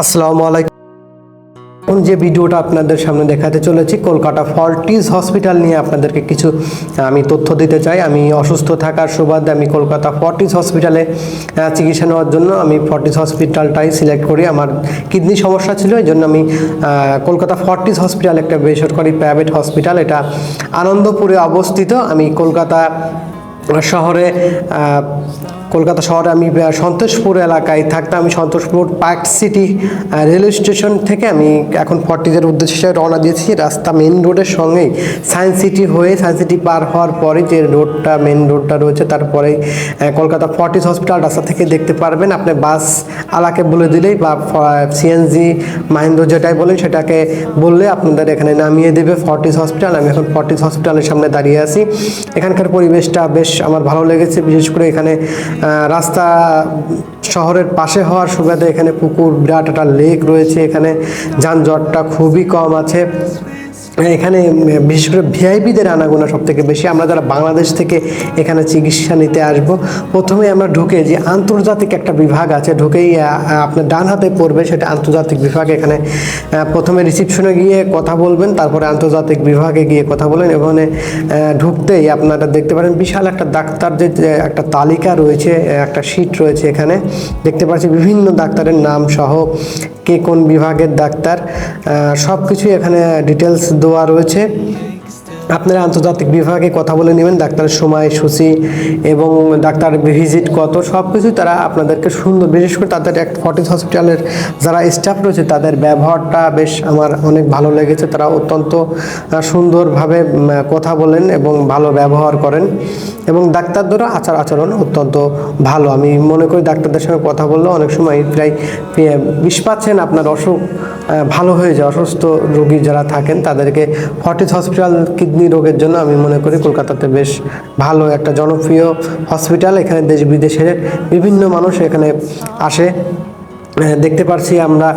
আসসালামু আলাইকুম। এখন যে ভিডিওটা আপনাদের সামনে দেখাতে চলেছি, কলকাতা ফর্টিস হসপিটাল নিয়ে আপনাদেরকে কিছু আমি তথ্য দিতে চাই। আমি অসুস্থ থাকার সুবাদে আমি কলকাতা ফর্টিস হসপিটালে চিকিৎসা নেওয়ার জন্য আমি ফর্টিস হসপিটালটাই সিলেক্ট করি। আমার কিডনি সমস্যা ছিল এই জন্য আমি কলকাতা ফর্টিস হসপিটাল একটা বেসরকারি প্রাইভেট হসপিটাল, এটা আনন্দপুরে অবস্থিত। আমি কলকাতা শহরে কলকাতা শহরে আমি সন্তোষপুর এলাকায় থাকতাম। আমি Santoshpur park city railway station থেকে আমি এখন ফর্টিজের উদ্দেশ্যে রওনা দিয়েছি। রাস্তা মেন রোডের সঙ্গেই সায়েন্স সিটি হয়ে, সায়েন্স সিটি পার হওয়ার পরে যে রোডটা মেন রোডটা রয়েছে তারপরে কলকাতা ফর্টিস হসপিটাল রাস্তা থেকে দেখতে পারবেন। আপনি বাস আলাকে বলে দিলেই বা সিএনজি, মাহিন্দ্র যেটাই বলেন, সেটাকে বললে আপনাদের এখানে নামিয়ে দেবে ফর্টিস হসপিটাল। আমি এখন ফর্টিস হসপিটালের সামনে দাঁড়িয়ে আছি। এখানকার পরিবেশটা বেশ আমার ভালো লেগেছে। বিশেষ করে এখানে রাস্তা শহরের পাশে হওয়ার সুবাদে এখানে পুকুর, বিরাট একটা লেক রয়েছে। এখানে যানজটটা খুবই কম আছে। এখানে উম, বিশেষ করে ভিআইপিদের আনাগোনা সব থেকে বেশি। আমরা যারা বাংলাদেশ থেকে এখানে চিকিৎসা নিতে আসব প্রথমে আমরা ঢুকে যে আন্তর্জাতিক একটা বিভাগ আছে ঢুকেই আপনার ডান হাতে পড়বে সেটা আন্তর্জাতিক বিভাগ। এখানে প্রথমে রিসিপশনে গিয়ে কথা বলবেন তারপরে আন্তর্জাতিক বিভাগে গিয়ে কথা বলেন। ওখানে ঢুকতেই আপনারা দেখতে পারেন বিশাল একটা ডাক্তার যে যে একটা তালিকা রয়েছে একটা শিট রয়েছে এখানে। দেখতে পাচ্ছি বিভিন্ন ডাক্তারের নাম সহ কে কোন বিভাগের ডাক্তার সব কিছুই এখানে ডিটেলস দেওয়া রয়েছে। আপনারা আন্তর্জাতিক বিভাগে কথা বলে নেবেন, ডাক্তারের সময়, সূচি এবং ডাক্তার ভিজিট কত সব কিছু তারা আপনাদেরকে সুন্দর, বিশেষ করে তাদের এক ফর্টিস হসপিটালের যারা স্টাফ রয়েছে, তাদের ব্যবহারটা বেশ আমার অনেক ভালো লেগেছে। তারা অত্যন্ত সুন্দরভাবে কথা বলেন এবং ভালো ব্যবহার করেন এবং ডাক্তারদেরও আচার আচরণ অত্যন্ত ভালো। আমি মনে করি ডাক্তারদের সঙ্গে কথা বললে অনেক সময় প্রায় বিশ পাচ্ছেন, আপনার অসুখ ভালো হয়ে যায়। অসুস্থ রোগী যারা থাকেন, তাদেরকে ফর্টিস হসপিটাল কিডনি রোগের জন্য আমি মনে করি কলকাতাতে বেশ ভালো একটা জনপ্রিয় হসপিটাল। এখানে দেশ বিদেশের বিভিন্ন মানুষ এখানে আসে। দেখতে পারছি আমরা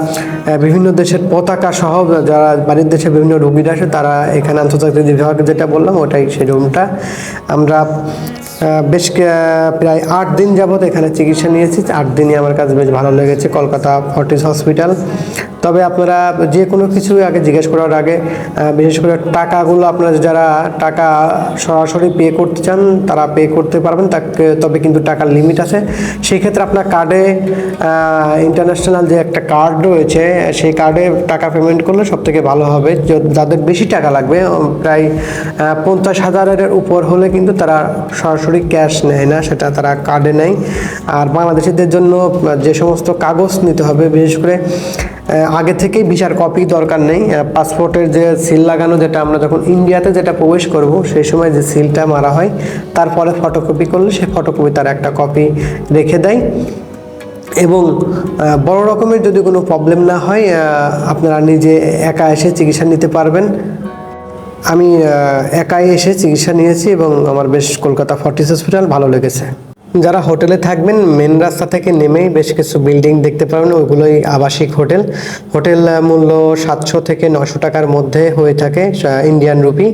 বিভিন্ন দেশের পতাকা সহ যারা বাড়ির দেশে বিভিন্ন রুগীরা আসে, তারা এখানে আন্তর্জাতিক বিভাগ যেটা বললাম, ওটাই সেই রুমটা। আমরা বেশ প্রায় আট দিন যাবত এখানে চিকিৎসা নিয়েছি। আট দিনই আমার কাছে বেশ ভালো লেগেছে কলকাতা ফর্টিস হসপিটাল। তবে আপনারা যে কোনো কিছু আগে জিজ্ঞেস করার আগে বিশেষ করে টাকাগুলো আপনারা যারা টাকা সরাসরি পে করতে চান, তারা পে করতে পারবেন। তাকে, তবে কিন্তু টাকার লিমিট আছে। সেই ক্ষেত্রে আপনার কার্ডে ইন্টারন্যাশনাল যে একটা কার্ড রয়েছে, সেই কার্ডে টাকা পেমেন্ট করলে সব থেকে ভালো হবে। যাদের বেশি টাকা লাগবে প্রায় পঞ্চাশ হাজারের উপর হলে কিন্তু তারা সরাসরি ক্যাশ নেয় না, সেটা তারা কার্ডে নেয়। আর বাংলাদেশিদের জন্য যে সমস্ত কাগজ নিতে হবে, বিশেষ করে আগে থেকেই ভিসার কপি দরকার নেই। পাসপোর্টের যে সিল লাগানো, যেটা আমরা যখন ইন্ডিয়াতে যেটা প্রবেশ করব, সেই সময় যে সিলটা মারা হয়, তারপরে ফটোকপি করলে সেই ফটোকপি তার একটা কপি রেখে দেয়। এবং বড় রকমের যদি কোনো প্রবলেম না হয় আপনারা নিজে একা এসে চিকিৎসা নিতে পারবেন। আমি একাই এসে চিকিৎসা নিয়েছি এবং আমার বেশ কলকাতা ফর্টিস হসপিটাল ভালো লেগেছে। যারা হোটেলে থাকবেন মেন রাস্তা থেকে নেমেই বেশ কিছু বিল্ডিং দেখতে পাবেন ওইগুলোই আবাসিক হোটেল। হোটেল মূল্য সাতশো থেকে নশো টাকার মধ্যে হয়ে থাকে ইন্ডিয়ান রুপি